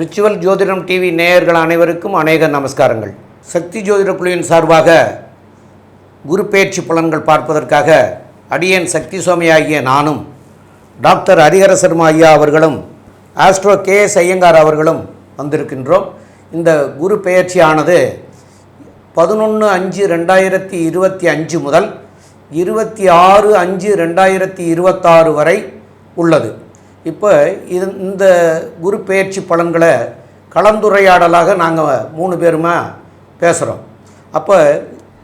Ritual ஜோதிடம் TV நேயர்கள் அனைவருக்கும் அநேக நமஸ்காரங்கள். சக்தி ஜோதிட குழுவின் சார்பாக குரு பெயர்ச்சி பலன்கள் பார்ப்பதற்காக அடியேன் சக்தி சுவாமி ஆகிய நானும் டாக்டர் ஹரிஹர சர்மா ஐயா அவர்களும் ஆஸ்ட்ரோ கே எஸ் ஐயங்கார் அவர்களும் வந்திருக்கின்றோம். இந்த குரு பெயர்ச்சியானது பதினொன்று அஞ்சு ரெண்டாயிரத்தி இருபத்தி அஞ்சு முதல் இருபத்தி ஆறு அஞ்சு ரெண்டாயிரத்தி இருபத்தாறு வரை உள்ளது. இப்போ இது இந்த குரு பயிற்சி பலன்களை கலந்துரையாடலாக நாங்கள் மூணு பேருமா பேசுகிறோம் அப்போ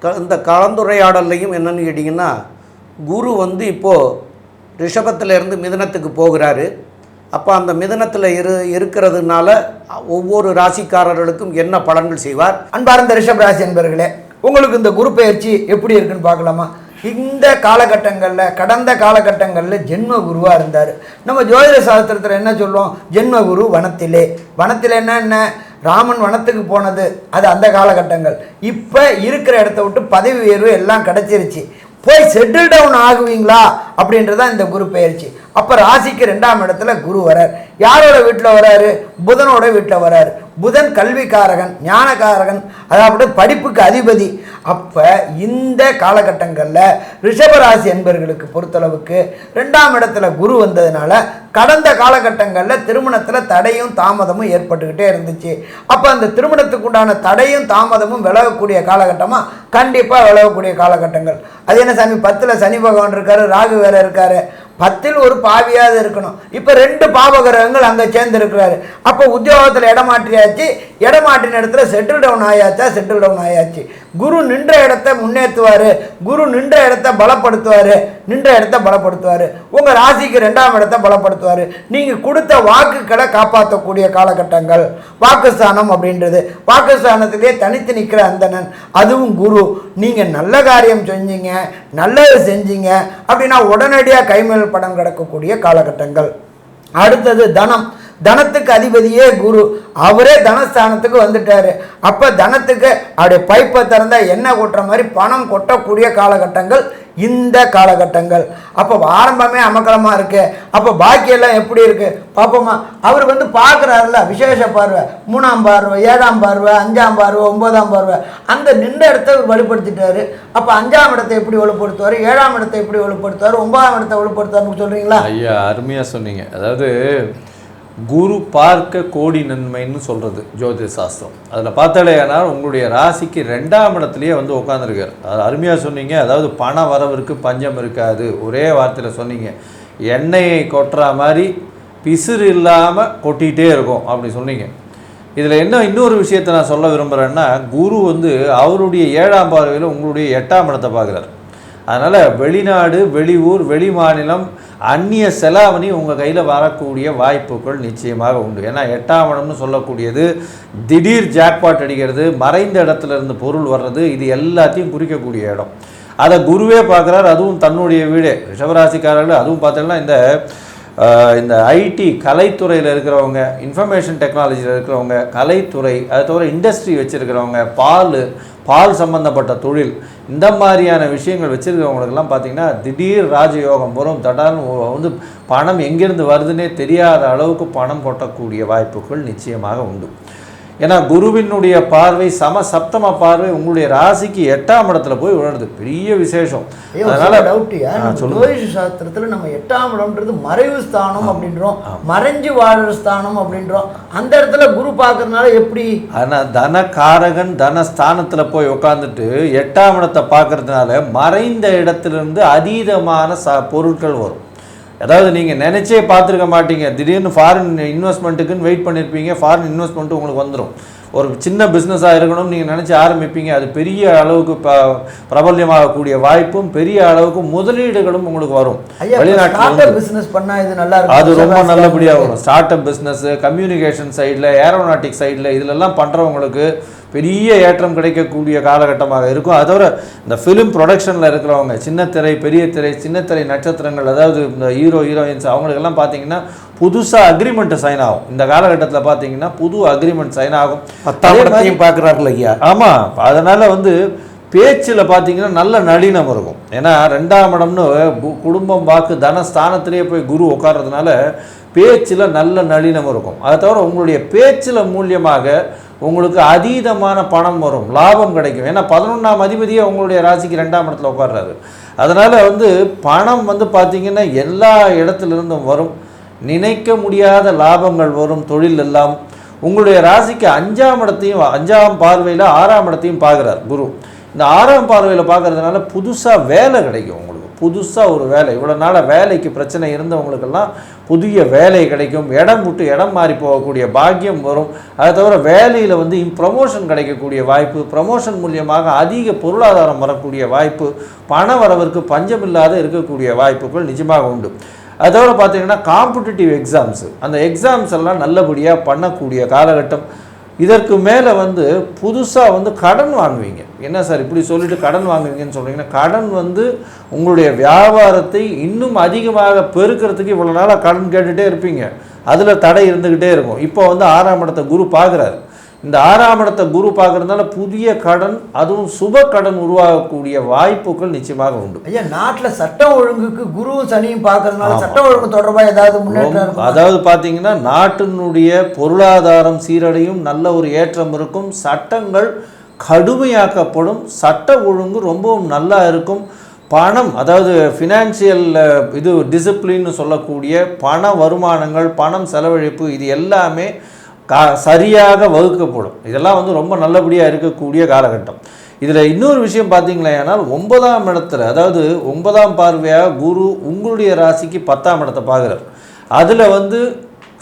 க இந்த கலந்துரையாடல்லையும் என்னென்னு கேட்டிங்கன்னா குரு வந்து இப்போது ரிஷபத்திலேருந்து மிதனத்துக்கு போகிறாரு. அப்போ அந்த மிதனத்தில் இரு இருக்கிறதுனால ஒவ்வொரு ராசிக்காரர்களுக்கும் என்ன பலன்கள் செய்வார்? அன்பார்ந்த ரிஷப் ராசி என்பர்களே உங்களுக்கு இந்த குரு பயிற்சி எப்படி இருக்குன்னு பார்க்கலாமா? இந்த காலகட்டங்களில் கடந்த காலகட்டங்களில் ஜென்ம குருவாக இருந்தார். நம்ம ஜோதிட சாஸ்திரத்தில் என்ன சொல்லுவோம்? ஜென்ம குரு வனத்திலே. வனத்தில் என்ன ராமன் வனத்துக்கு போனது. அது அந்த காலகட்டங்கள். இப்போ இருக்கிற இடத்த விட்டு பதவி உயர்வு எல்லாம் கிடச்சிருச்சு. போய் செட்டில் டவுன் ஆகுவீங்களா? அப்படின்றதான் இந்த குரு பெயர்ச்சி அப்போ ராசிக்கு ரெண்டாம் இடத்துல குரு வரார். யாரோட வீட்டில் வராரு? புதனோட வீட்டில் வராரு. புதன் கல்விக்காரகன் ஞானக்காரகன் அதாவது படிப்புக்கு அதிபதி. அப்போ இந்த காலகட்டங்களில் ரிஷபராசி என்பர்களுக்கு பொறுத்தளவுக்கு ரெண்டாம் இடத்துல குரு வந்ததுனால கடந்த காலகட்டங்களில் திருமணத்தில் தடையும் தாமதமும் ஏற்பட்டுக்கிட்டே இருந்துச்சு. அப்போ அந்த திருமணத்துக்கு உண்டான தடையும் தாமதமும் விலகக்கூடிய காலகட்டமாக கண்டிப்பாக விலகக்கூடிய காலகட்டங்கள். அது என்ன சாமி? பத்தில் சனி பகவான் இருக்காரு ராகு வேறு இருக்காரு. பத்தில் ஒரு பாவியாவது இருக்கணும். இப்போ ரெண்டு பாவகிரகங்கள் அங்கே சேர்ந்துருக்கிறாரு. அப்போ உத்தியோகத்தில் இடமாற்றியாச்சு இடமாற்றின இடத்துல செட்டில் டவுன் ஆயாச்சா? செட்டில் டவுன் ஆயாச்சு. குரு நின்ற இடத்த முன்னேற்றுவார் குரு நின்ற இடத்த பலப்படுத்துவார். நின்ற இடத்த பலப்படுத்துவார். உங்கள் ராசிக்கு ரெண்டாம் இடத்த பலப்படுத்துவார். நீங்கள் கொடுத்த வாக்குகளை காப்பாற்றக்கூடிய காலகட்டங்கள். வாக்குஸ்தானம் அப்படின்றது. வாக்குஸ்தானத்திலே தனித்து நிற்கிற அந்தணன். அதுவும் குரு. நீங்கள் நல்ல காரியம் செஞ்சீங்க. நல்லது செஞ்சீங்க. அப்படின்னா உடனடியாக கைமேல் படம் கிடக்கக்கூடிய காலகட்டங்கள். அடுத்தது தனம். தனத்துக்கு அதிபதியே குரு. அவரே தனஸ்தானத்துக்கு வந்துட்டாரு. அப்போ தனத்துக்கு அப்படியே பைப்பை திறந்தால் எண்ணெய் கொட்டுற மாதிரி பணம் கொட்டக்கூடிய காலகட்டங்கள் இந்த காலகட்டங்கள். அப்போ ஆரம்பமே அமக்கலமாக இருக்கு. அப்போ பாக்கியெல்லாம் எப்படி இருக்கு? பார்ப்போமா. அவர் வந்து பார்க்குறாருல விசேஷ பார்வை. மூணாம் பார்வை ஏழாம் பார்வை அஞ்சாம் பார்வை ஒன்பதாம் பார்வை. அந்த நின்ற இடத்த அவர் வலுப்படுத்திட்டாரு. அப்போ அஞ்சாம் இடத்தை எப்படி வலுப்படுத்துவார்? ஏழாம் இடத்தை எப்படி வலுப்படுத்துவார்? ஒன்பதாம் இடத்தை வலுப்படுத்துவார்னு சொல்கிறீங்களா ஐயா அருமையாக சொன்னீங்க. அதாவது குரு பார்க்க கோடி நன்மைன்னு சொல்கிறது ஜோதிட சாஸ்திரம். அதில் பார்த்தாலேயானால் உங்களுடைய ராசிக்கு ரெண்டாம் இடத்துலையே வந்து உட்காந்துருக்கார் அது அருமையாக சொன்னீங்க. அதாவது பண வரவிற்கு பஞ்சம் இருக்காது. ஒரே வார்த்தையில் சொன்னீங்க. எண்ணெயை கொட்டுற மாதிரி பிசுறு இல்லாமல் கொட்டிகிட்டே இருக்கும் அப்படி சொன்னீங்க. இதில் என்ன இன்னொரு விஷயத்தை நான் சொல்ல விரும்புகிறேன்னா குரு வந்து அவருடைய ஏழாம் பார்வையில் உங்களுடைய எட்டாம் இடத்தை பார்க்குறாரு. அதனால் வெளிநாடு வெளியூர் வெளி மாநிலம் அந்நிய செலாவணி உங்கள் கையில் வரக்கூடிய வாய்ப்புகள் நிச்சயமாக உண்டு. ஏன்னா எட்டாம் இடம்னு சொல்லக்கூடியது திடீர் ஜாக்பாட் அடிக்கிறது மறைந்த இடத்துல இருந்து பொருள் வர்றது இது எல்லாத்தையும் குறிக்கக்கூடிய இடம். அதை குருவே பார்க்குறாரு அதுவும் தன்னுடைய வீடு. ரிஷபராசிக்காரர்கள் அதுவும் பார்த்தீங்கன்னா இந்த இந்த ஐடி கலைத்துறையில் இருக்கிறவங்க இன்ஃபர்மேஷன் டெக்னாலஜியில் இருக்கிறவங்க கலைத்துறை அது தவிர இண்டஸ்ட்ரி வச்சுருக்கிறவங்க பால் பால் சம்பந்தப்பட்ட தொழில் இந்த மாதிரியான விஷயங்கள் வச்சுருக்கவங்களுக்கெல்லாம் பார்த்தீங்கன்னா திடீர் ராஜயோகம் வரும். தடான்னு வந்து பணம் எங்கேருந்து வருதுன்னே தெரியாத அளவுக்கு பணம் கொட்டக்கூடிய வாய்ப்புகள் நிச்சயமாக உண்டு. ஏன்னா குருவினுடைய பார்வை சம சப்தம பார்வை உங்களுடைய ராசிக்கு எட்டாம் இடத்துல போய் விழுறது பெரிய விசேஷம். அதனால. ஜோதிஷ சாஸ்திரத்துல நம்ம எட்டாம் இடம்ன்றது மறைவு ஸ்தானம் அப்படின்றோம். மறைஞ்சு வாழற ஸ்தானம் அப்படின்றோம். அந்த இடத்துல குரு பார்க்கறதுனால எப்படி? ஆனால் தனகாரகன் தனஸ்தானத்தில் போய் உட்காந்துட்டு எட்டாம் இடத்தை பார்க்கறதுனால மறைந்த இடத்திலிருந்து அதீதமான ச பொருட்கள் வரும். அதாவது நீங்கள் நினச்சே பார்த்துருக்க மாட்டீங்க. திடீர்னு ஃபாரின் இன்வெஸ்ட்மெண்ட்டுக்குன்னு வெயிட் பண்ணியிருப்பீங்க ஃபாரின் இன்வெஸ்ட்மெண்ட்டு உங்களுக்கு வந்துடும் ஒரு சின்ன பிஸ்னஸாக இருக்கணும்னு நீங்கள் நினச்சி ஆரம்பிப்பீங்க. அது பெரிய அளவுக்கு ப பிரபல்யமாகக்கூடிய வாய்ப்பும் பெரிய அளவுக்கு முதலீடுகளும் உங்களுக்கு வரும். வெளிநாட்டில் பண்ணா இது நல்லா இருக்கும். அது ரொம்ப நல்லபடியாக. வரும். ஸ்டார்ட் அப் பிஸ்னஸ் கம்யூனிகேஷன் சைடில் ஏரோநாட்டிக் சைடில் இதிலெல்லாம் பண்ணுறவங்களுக்கு பெரிய ஏற்றம் கிடைக்கக்கூடிய காலகட்டமாக இருக்கும். அதோட இந்த ஃபிலிம் ப்ரொடக்ஷனில் இருக்கிறவங்க சின்ன திரை பெரிய திரை சின்ன திரை நட்சத்திரங்கள் அதாவது இந்த ஹீரோ ஹீரோயின்ஸ் அவங்களுக்கெல்லாம் பார்த்தீங்கன்னா புதுசாக அக்ரிமெண்ட் சைன் ஆகும். இந்த காலகட்டத்தில் பார்த்தீங்கன்னா புது அக்ரிமெண்ட் சைன் ஆகும். பத்தாம் இடத்தையும் பார்க்குறாருல ஐயா. ஆமாம் அதனால் வந்து பேச்சில் பார்த்தீங்கன்னா நல்ல நளினம் இருக்கும். ஏன்னா ரெண்டாம் இடம்னு குடும்பம் வாக்கு தனஸ்தானத்திலேயே போய் குரு உட்கார்றதுனால பேச்சில் நல்ல நளினம் இருக்கும். அதை தவிர உங்களுடைய பேச்சில் மூலியமாக உங்களுக்கு அதீதமான பணம் வரும் லாபம் கிடைக்கும். ஏன்னா பதினொன்றாம் அதிபதியே உங்களுடைய ராசிக்கு ரெண்டாம் இடத்துல உட்கார்றாரு. அதனால் வந்து பணம் வந்து பார்த்திங்கன்னா எல்லா இடத்துல இருந்தும் வரும். நினைக்க முடியாத லாபங்கள் வரும் தொழில் எல்லாம். உங்களுடைய ராசிக்கு அஞ்சாம் இடத்தையும் அஞ்சாம் பார்வையில் ஆறாம் இடத்தையும் பார்க்குறார் குரு. இந்த ஆறாம் பார்வையில் பார்க்கறதுனால புதுசாக வேலை கிடைக்கும் உங்களுக்கு. புதுசாக ஒரு வேலை. இவ்வளோ நாளாக வேலைக்கு பிரச்சனை இருந்தவங்களுக்கெல்லாம் புதிய வேலை கிடைக்கும் இடம் விட்டு இடம் மாறி போகக்கூடிய பாக்கியம் வரும். அதை தவிர வேலையில் வந்து ப்ரமோஷன் கிடைக்கக்கூடிய வாய்ப்பு ப்ரமோஷன் மூலியமாக அதிக பொருளாதாரம் வரக்கூடிய வாய்ப்பு பண வரவிற்கு பஞ்சமில்லாத இருக்கக்கூடிய வாய்ப்புகள் நிஜமாக உண்டு. அதை தவிர பார்த்தீங்கன்னா காம்படிட்டிவ் எக்ஸாம்ஸு அந்த எக்ஸாம்ஸ் எல்லாம் நல்லபடியாக பண்ணக்கூடிய காலகட்டம். இதற்கு மேலே வந்து புதுசாக வந்து கடன் வாங்குவீங்க. என்ன சார் இப்படி சொல்லிட்டு கடன் வாங்குவீங்கன்னு சொல்கிறீங்கன்னா கடன் வந்து உங்களுடைய வியாபாரத்தை இன்னும் அதிகமாக பெருக்கிறதுக்கு இவ்வளோ நாளாக கடன் கேட்டுகிட்டே இருப்பீங்க. அதில் தடை இருந்துக்கிட்டே இருக்கும். இப்போ வந்து ஆறாம் இடத்தை குரு பார்க்குறாரு. இந்த ஆறாம் இடத்தை குரு பார்க்கறதுனால புதிய கடன் அதுவும் சுப கடன் உருவாகக்கூடிய வாய்ப்புகள் நிச்சயமாக உண்டு. ஐயா நாட்டில் சட்டம் ஒழுங்குக்கு குருவும் சனியும் பார்க்கறதுனால சட்டம் ஒழுங்கு தொடர்பாக ஏதாவது முன்னேற்றம்? அதாவது பார்த்தீங்கன்னா நாட்டினுடைய பொருளாதாரம் சீரடையும் நல்ல ஒரு ஏற்றம் இருக்கும். சட்டங்கள் கடுமையாக்கப்படும். சட்ட ஒழுங்கு ரொம்பவும் நல்லா இருக்கும். பணம் அதாவது ஃபினான்சியல் இது டிசிப்ளின்னு சொல்லக்கூடிய பண வருமானங்கள் பணம் செலவழிப்பு இது எல்லாமே கா சரியாக வகுக்கப்படும். இதெல்லாம் வந்து ரொம்ப நல்லபடியாக இருக்கக்கூடிய காலகட்டம். இதில் இன்னொரு விஷயம் பார்த்தீங்களேனால் ஒன்பதாம் இடத்துல அதாவது ஒன்பதாம் பார்வையாக குரு உங்களுடைய ராசிக்கு பத்தாம் இடத்தை பார்க்குறார். அதில் வந்து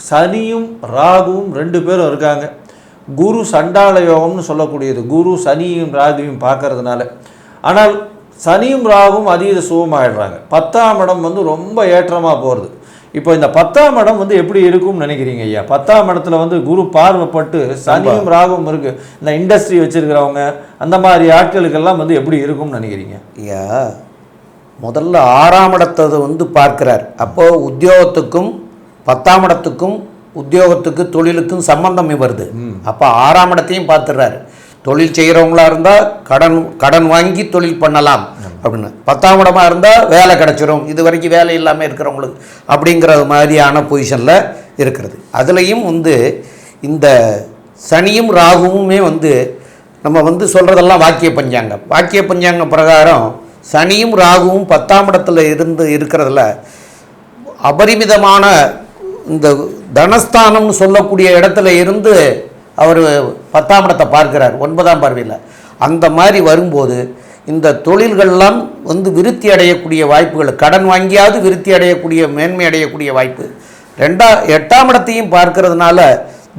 சனியும் ராகுவும் ரெண்டு பேரும் இருக்காங்க. குரு சண்டாள யோகம்னு சொல்லக்கூடியது. குரு சனியும் ராகுவையும் பார்க்கறதுனால. ஆனால் சனியும் ராகுவும் அதீத சுகமாயிடுறாங்க. பத்தாம் இடம் வந்து ரொம்ப ஏற்றமாக போகிறது இப்போ இந்த பத்தாம் இடம் வந்து எப்படி இருக்கும்னு நினைக்கிறீங்க ஐயா? பத்தாம் இடத்துல வந்து குரு பார்வைப்பட்டு சனியும் ராகுவும் இருக்கு. இந்த இண்டஸ்ட்ரி வச்சிருக்கிறவங்க அந்த மாதிரி ஆட்களுக்கெல்லாம் வந்து எப்படி இருக்கும்னு நினைக்கிறீங்க? ஐயா முதல்ல ஆறாம் இடத்தை வந்து பார்க்கிறார். அப்போ உத்தியோகத்துக்கும் பத்தாம் இடத்துக்கும் உத்தியோகத்துக்கு தொழிலுக்கும் சம்பந்தம் வருது அப்போ ஆறாம் இடத்தையும் பார்த்துடுறாரு தொழில் செய்கிறவங்களா இருந்தால் கடன் கடன் வாங்கி தொழில் பண்ணலாம் அப்படின்னு. பத்தாம் இடமா இருந்தால் வேலை கிடச்சிரும். இது வரைக்கும் வேலை இல்லாமல் இருக்கிறவங்களுக்கு அப்படிங்கிற மாதிரியான பொசிஷனில் இருக்கிறது. அதுலேயும் வந்து இந்த சனியும் ராகுவுமே வந்து நம்ம வந்து சொல்கிறதெல்லாம் வாக்கிய பஞ்சாங்க வாக்கிய பஞ்சாங்க பிரகாரம் சனியும் ராகுவும் பத்தாம் இடத்துல இருந்து இருக்கிறதுல அபரிமிதமான இந்த தனஸ்தானம்னு சொல்லக்கூடிய இடத்துல இருந்து அவர் பத்தாம் இடத்தை பார்க்கிறார் ஒன்பதாம் பார்வையில். அந்த மாதிரி வரும்போது இந்த தொழில்கள்லாம் வந்து விருத்தி அடையக்கூடிய வாய்ப்புகள் கடன் வாங்கியாவது விருத்தி அடையக்கூடிய மேன்மை அடையக்கூடிய வாய்ப்பு. ரெண்டா எட்டாம் இடத்தையும் பார்க்கறதுனால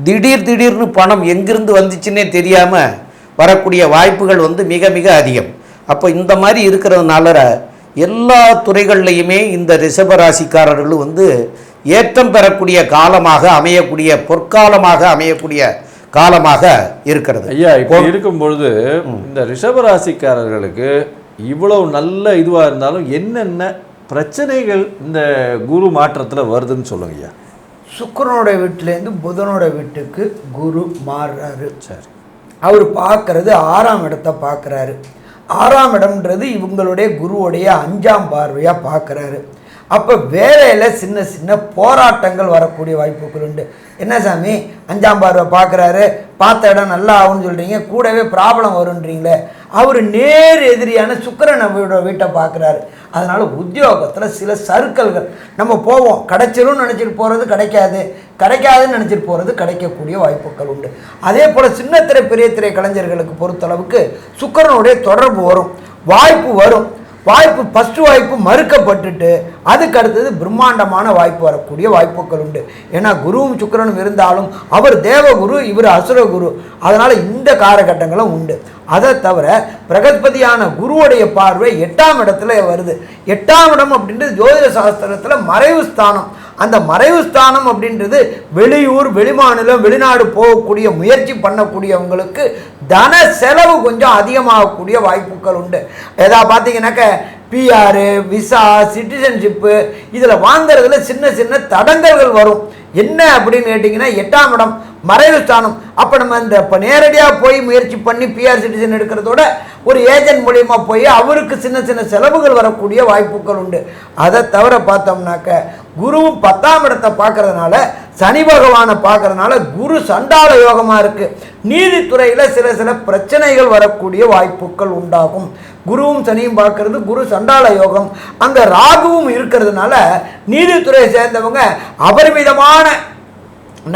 திடீர் திடீர்னு பணம் எங்கிருந்து வந்துச்சுன்னே தெரியாமல் வரக்கூடிய வாய்ப்புகள் வந்து மிக மிக அதிகம். அப்போ இந்த மாதிரி இருக்கிறதுனால எல்லா துறைகள்லையுமே இந்த ரிஷபராசிக்காரர்களும் வந்து ஏற்றம் பெறக்கூடிய காலமாக அமையக்கூடிய பொற்காலமாக அமையக்கூடிய காலமாக இருக்கிறது. ஐயா இப்போ இருக்கும் பொழுது இந்த ரிஷபராசிக்காரர்களுக்கு இவ்வளவு நல்ல இதுவாக இருந்தாலும் என்னென்ன பிரச்சனைகள் இந்த குரு மாற்றத்தில் வருதுன்னு சொல்லுங்க ஐயா. சுக்கிரனோட வீட்டிலேருந்து புதனோட வீட்டுக்கு குரு மாறுறாரு. சரி. அவர் பார்க்கறது ஆறாம் இடத்தை பார்க்குறாரு ஆறாம் இடம்ன்றது இவங்களுடைய குருவுடைய அஞ்சாம் பார்வையாக பார்க்குறாரு அப்போ வேலையில் சின்ன சின்ன போராட்டங்கள் வரக்கூடிய வாய்ப்புகள் உண்டு. என்ன சாமி? அஞ்சாம் பார்வை பார்க்குறாரு. பார்த்த இடம் நல்லா ஆகும்னு சொல்கிறீங்க கூடவே ப்ராப்ளம் வருன்றீங்களே அவர் நேர் எதிரியான சுக்கரன் வீட வீட்டை பார்க்குறாரு. அதனால் உத்தியோகத்தில் சில சர்க்கிள்கள் நம்ம போவோம். கிடைச்சிரும்னு நினச்சிட்டு போகிறது கிடைக்காது. கிடைக்காதுன்னு நினச்சிட்டு போகிறது கிடைக்கக்கூடிய வாய்ப்புகள் உண்டு. அதே போல் சின்னத்திரை பெரிய திரை கலைஞர்களுக்கு பொறுத்தளவுக்கு சுக்கரனுடைய தொடர்பு வரும். வாய்ப்பு வரும். வாய்ப்பு ஃபஸ்ட்டு வாய்ப்பு மறுக்கப்பட்டுட்டு அதுக்கு அடுத்தது பிரம்மாண்டமான வாய்ப்பு வரக்கூடிய வாய்ப்புகள் உண்டு. ஏன்னா குருவும் சுக்கிரனும் இருந்தாலும் அவர் தேவகுரு இவர் அசுரகுரு. அதனால் இந்த காலகட்டங்களும் உண்டு. அதை தவிர பிரகஸ்பதியான குருவுடைய பார்வை எட்டாம் இடத்துல வருது. எட்டாம் இடம் அப்படின்றது ஜோதிட சாஸ்திரத்தில் மறைவு ஸ்தானம். அந்த மறைவு ஸ்தானம் அப்படின்றது வெளியூர் வெளிமாநிலம் வெளிநாடு போகக்கூடிய முயற்சி பண்ணக்கூடியவங்களுக்கு தன செலவு கொஞ்சம் அதிகமாகக்கூடிய வாய்ப்புகள் உண்டு. ஏதா பார்த்தீங்கன்னாக்க பிஆர் விசா சிட்டிசன்ஷிப்பு இதில் வாங்குறதுல சின்ன சின்ன தடங்கல்கள் வரும். என்ன அப்படின்னு கேட்டிங்கன்னா எட்டாம் இடம் மறைவு ஸ்தானம் அப்போ நம்ம இந்த இப்போ நேரடியாக போய் முயற்சி பண்ணி பிஆர் சிட்டிசன் எடுக்கிறதோட ஒரு ஏஜென்ட் மூலயமா போய் அவருக்கு சின்ன சின்ன செலவுகள் வரக்கூடிய வாய்ப்புகள் உண்டு. அதை தவிர பார்த்தோம்னாக்க குருவும் பத்தாம் இடத்தை பார்க்கறதுனால சனி பகவானை பார்க்கறதுனால குரு சண்டால யோகமாக இருக்கு. நீதித்துறையில் சில சில பிரச்சனைகள் வரக்கூடிய வாய்ப்புகள் உண்டாகும். குருவும் சனியும் பார்க்கறது குரு சண்டால யோகம். அங்கே ராகுவும் இருக்கிறதுனால நீதித்துறையை சேர்ந்தவங்க அபரிமிதமான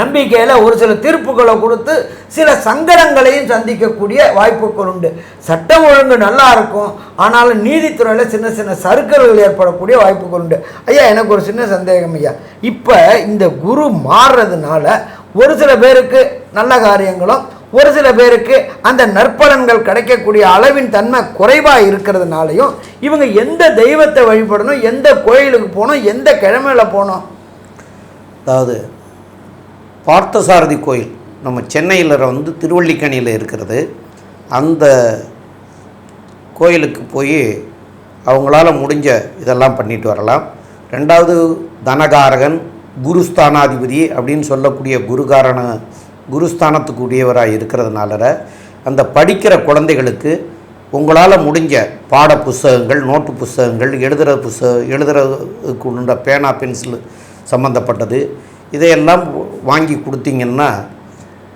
நம்பிக்கையில் ஒரு சில தீர்ப்புகளை கொடுத்து சில சங்கடங்களையும் சந்திக்கக்கூடிய வாய்ப்புகள் உண்டு. சட்டம் ஒழுங்கு நல்லா இருக்கும். ஆனாலும் நீதித்துறையில் சின்ன சின்ன சறுக்கல்கள் ஏற்படக்கூடிய வாய்ப்புகள் உண்டு. ஐயா எனக்கு ஒரு சின்ன சந்தேகம் ஐயா. இப்போ இந்த குரு மாறுறதுனால ஒரு சில பேருக்கு நல்ல காரியங்களும் ஒரு சில பேருக்கு அந்த நற்பலன்கள் கிடைக்கக்கூடிய அளவின் தன்மை குறைவாக இருக்கிறதுனாலையும் இவங்க எந்த தெய்வத்தை வழிபடணும் எந்த கோயிலுக்கு போகணும் எந்த கிழமையில் போகணும்? அதாவது பார்த்தசாரதி கோயில். நம்ம சென்னையில் வந்து திருவள்ளிக்கணியில் இருக்கிறது. அந்த கோயிலுக்கு போய் அவங்களால முடிஞ்ச இதெல்லாம் பண்ணிட்டு வரலாம். ரெண்டாவது தனகாரகன் குருஸ்தானாதிபதி அப்படின்னு சொல்லக்கூடிய குருகாரன குருஸ்தானத்துக்கு உரியவராக இருக்கிறதுனால அந்த படிக்கிற குழந்தைகளுக்கு உங்களால் முடிஞ்ச பாட புஸ்தகங்கள் நோட்டு புஸ்தகங்கள் எழுதுகிற புஸ்தகம் எழுதுறதுக்கு உள்ள பேனா பென்சில் சம்மந்தப்பட்டது இதையெல்லாம் வாங்கி கொடுத்தீங்கன்னா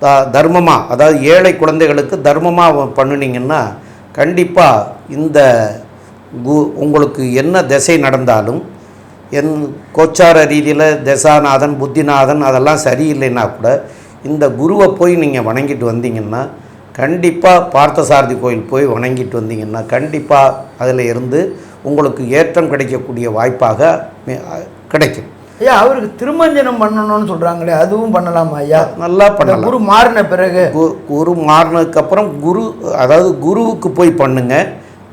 த- தர்மமாக அதாவது ஏழை குழந்தைகளுக்கு தர்மமாக பண்ணினீங்கன்னா கண்டிப்பாக இந்த கு உங்களுக்கு என்ன திசை நடந்தாலும் என் கோச்சார ரீதியில் தசாநாதன் புத்திநாதன் அதெல்லாம் சரியில்லைன்னா கூட இந்த குருவை போய் நீங்கள் வணங்கிட்டு வந்தீங்கன்னா கண்டிப்பாக பார்த்தசாரதி கோயில் போய் வணங்கிட்டு வந்தீங்கன்னா கண்டிப்பாக அதில் இருந்து உங்களுக்கு ஏற்றம் கிடைக்கக்கூடிய வாய்ப்பாக கிடைக்கும். ஐயா அவருக்கு திருமஞ்சனம் பண்ணணும்னு சொல்றாங்களே அதுவும் பண்ணலாமா ஐயா? நல்லா பண்ணலாம். குரு மாறின பிறகு? குரு மாறினதுக்கப்புறம் குரு அதாவது குருவுக்கு போய் பண்ணுங்க.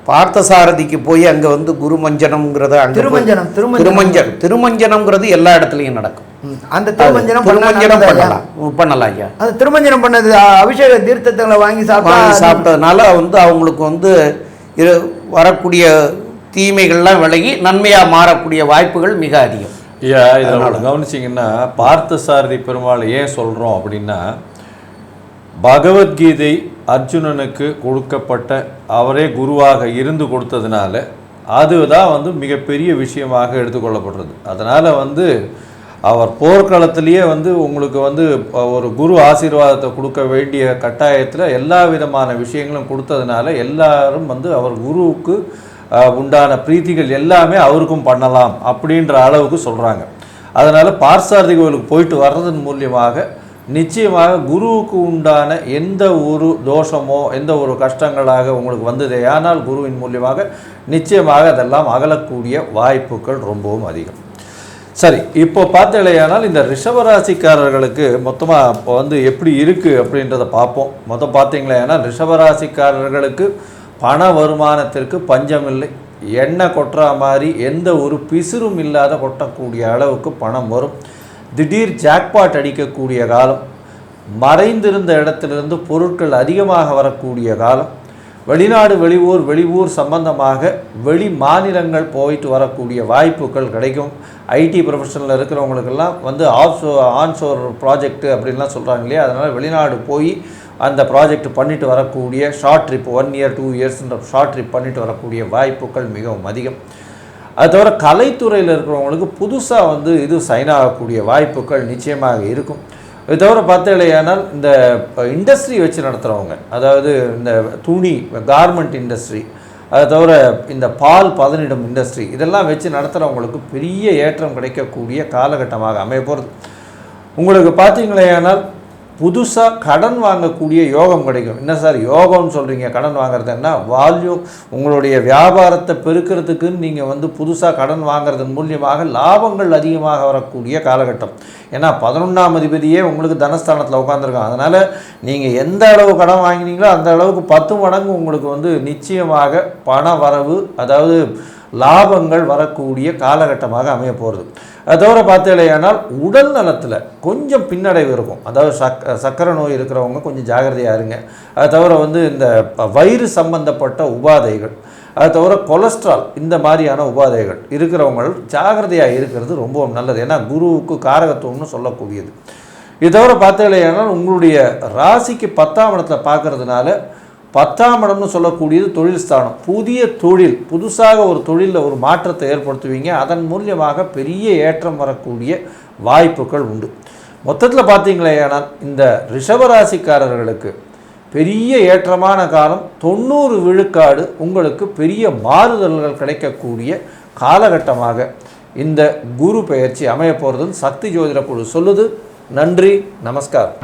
பார்த்தசாரதிக்கு போய் அங்கே வந்து குருமஞ்சனம்ங்கிறத திருமஞ்சனம், திருமஞ்சனம். திருமஞ்சனம் திருமஞ்சனம்ங்கிறது எல்லா இடத்துலையும் நடக்கும். அந்த திருமஞ்சனம் திருமஞ்சனம்? பண்ணலாம். பண்ணலாம் ஐயா. அந்த திருமஞ்சனம் பண்ணது அபிஷேக தீர்த்தங்களை வாங்கி சாப்பிட்டா சாப்பிட்டதுனால வந்து அவங்களுக்கு வந்து வரக்கூடிய தீமைகள்லாம் விலகி நன்மையாக மாறக்கூடிய வாய்ப்புகள் மிக அதிகம். இதில் கவனிச்சிங்கன்னா பார்த்தசாரதி பெருமாள் ஏன் சொல்கிறோம் அப்படின்னா பகவத்கீதை அர்ஜுனனுக்கு கொடுக்கப்பட்ட அவரே குருவாக இருந்து கொடுத்ததுனால அதுதான் வந்து மிகப்பெரிய விஷயமாக எடுத்துக்கொள்ளப்படுறது. அதனால் வந்து அவர் போர்க்களத்திலேயே வந்து உங்களுக்கு வந்து ஒரு குரு ஆசீர்வாதத்தை கொடுக்க வேண்டிய கட்டாயத்தில் எல்லா விதமான விஷயங்களும் கொடுத்ததுனால எல்லாரும் வந்து அவர் குருவுக்கு உண்டான பிரீத்திகள் எல்லாமே அவருக்கும் பண்ணலாம் அப்படின்ற அளவுக்கு சொல்கிறாங்க அதனால் பார்சாரதி கோவிலுக்கு போயிட்டு வர்றதன் மூலியமாக நிச்சயமாக குருவுக்கு உண்டான எந்த ஒரு தோஷமோ எந்த ஒரு கஷ்டங்களாக உங்களுக்கு வந்ததே. ஆனால் குருவின் மூலியமாக நிச்சயமாக அதெல்லாம் அகலக்கூடிய வாய்ப்புகள் ரொம்பவும் அதிகம். சரி இப்போ பார்த்தீங்களேயானால் இந்த ரிஷபராசிக்காரர்களுக்கு மொத்தமாக இப்போ வந்து எப்படி இருக்குது அப்படின்றத பார்ப்போம். மொத்தம் பார்த்தீங்களேயானால் ரிஷபராசிக்காரர்களுக்கு பண வருமானத்திற்கு பஞ்சமில்லை. எண்ணெய் கொட்டுற மாதிரி எந்த ஒரு பிசிறும் இல்லாத கொட்டக்கூடிய அளவுக்கு பணம் வரும். திடீர் ஜாக்பாட் அடிக்கக்கூடிய காலம். மறைந்திருந்த இடத்திலிருந்து பொருட்கள் அதிகமாக வரக்கூடிய காலம். வெளிநாடு வெளியூர் வெளியூர் சம்பந்தமாக வெளி மாநிலங்கள் போயிட்டு வரக்கூடிய வாய்ப்புகள் கிடைக்கும். ஐடி ப்ரொஃபஷனில் இருக்கிறவங்களுக்கெல்லாம் வந்து ஆஃப் ஆன்ஷோர் ப்ராஜெக்ட் அப்படின்லாம் சொல்கிறாங்க இல்லையா? அதனால் வெளிநாடு போய் அந்த ப்ராஜெக்ட் பண்ணிட்டு வரக்கூடிய short trip one year two இயர்ஸ்ன்ற short trip பண்ணிட்டு வரக்கூடிய வாய்ப்புகள் மிகவும் அதிகம். அது தவிர கலைத்துறையில் இருக்கிறவங்களுக்கு புதுசாக வந்து இது சைன் ஆகக்கூடிய வாய்ப்புகள் நிச்சயமாக இருக்கும். இது தவிர பார்த்தீங்களேயானால் இந்த இண்டஸ்ட்ரி வச்சு நடத்துகிறவங்க அதாவது இந்த துணி கார்மெண்ட் இண்டஸ்ட்ரி அது தவிர இந்த பால் பதனிடும் இண்டஸ்ட்ரி இதெல்லாம் வச்சு நடத்துகிறவங்களுக்கு பெரிய ஏற்றம் கிடைக்கக்கூடிய காலகட்டமாக அமைய போகிறது உங்களுக்கு பார்த்தீங்களேயானால் புதுசாக கடன் வாங்கக்கூடிய யோகம் கிடைக்கும். என்ன சார் யோகம்னு சொல்கிறீங்க கடன் வாங்குறதுன்னா வால்யூம் உங்களுடைய வியாபாரத்தை பெருக்கிறதுக்குன்னு நீங்கள் வந்து புதுசாக கடன் வாங்குறதன் மூலியமாக லாபங்கள் அதிகமாக வரக்கூடிய காலகட்டம். ஏன்னா பதினொன்றாம் அதிபதியே உங்களுக்கு தனஸ்தானத்தில் உட்காந்துருக்கான் அதனால் நீங்கள் எந்த அளவு கடன் வாங்கினீங்களோ அந்த அளவுக்கு பத்து மடங்கு உங்களுக்கு வந்து நிச்சயமாக பண வரவு அதாவது லாபங்கள் வரக்கூடிய காலகட்டமாக அமைய போகிறது அது தவிர பார்த்தீங்களேயானால் உடல் நலத்தில் கொஞ்சம் பின்னடைவு இருக்கும். அதாவது சக் சக்கரை நோய் இருக்கிறவங்க கொஞ்சம் ஜாகிரதையாக இருங்க. அது தவிர வந்து இந்த வயிறு சம்பந்தப்பட்ட உபாதைகள் அது தவிர கொலஸ்ட்ரால் இந்த மாதிரியான உபாதைகள் இருக்கிறவங்க ஜாகிரதையாக இருக்கிறது ரொம்பவும் நல்லது. ஏன்னா குருவுக்கு காரகத்துவம்னு சொல்லக்கூடியது. இது தவிர பார்த்தீங்கன்னா உங்களுடைய ராசிக்கு பத்தாம் இடத்துல பார்க்கறதுனால பத்தாம் இடம்னு சொல்லக்கூடியது தொழில் ஸ்தானம். புதிய தொழில் புதுசாக ஒரு தொழிலில் ஒரு மாற்றத்தை ஏற்படுத்துவீங்க. அதன் மூலியமாக பெரிய ஏற்றம் வரக்கூடிய வாய்ப்புகள் உண்டு. மொத்தத்தில் பார்த்தீங்களேயானால் இந்த ரிஷபராசிக்காரர்களுக்கு பெரிய ஏற்றமான காலம் தொண்ணூறு விழுக்காடு உங்களுக்கு பெரிய மாறுதல்கள் கிடைக்கக்கூடிய காலகட்டமாக இந்த குரு பெயர்ச்சி அமைய போகிறதுன்னு சக்தி ஜோதிட குழு சொல்லுது. நன்றி நமஸ்காரம்.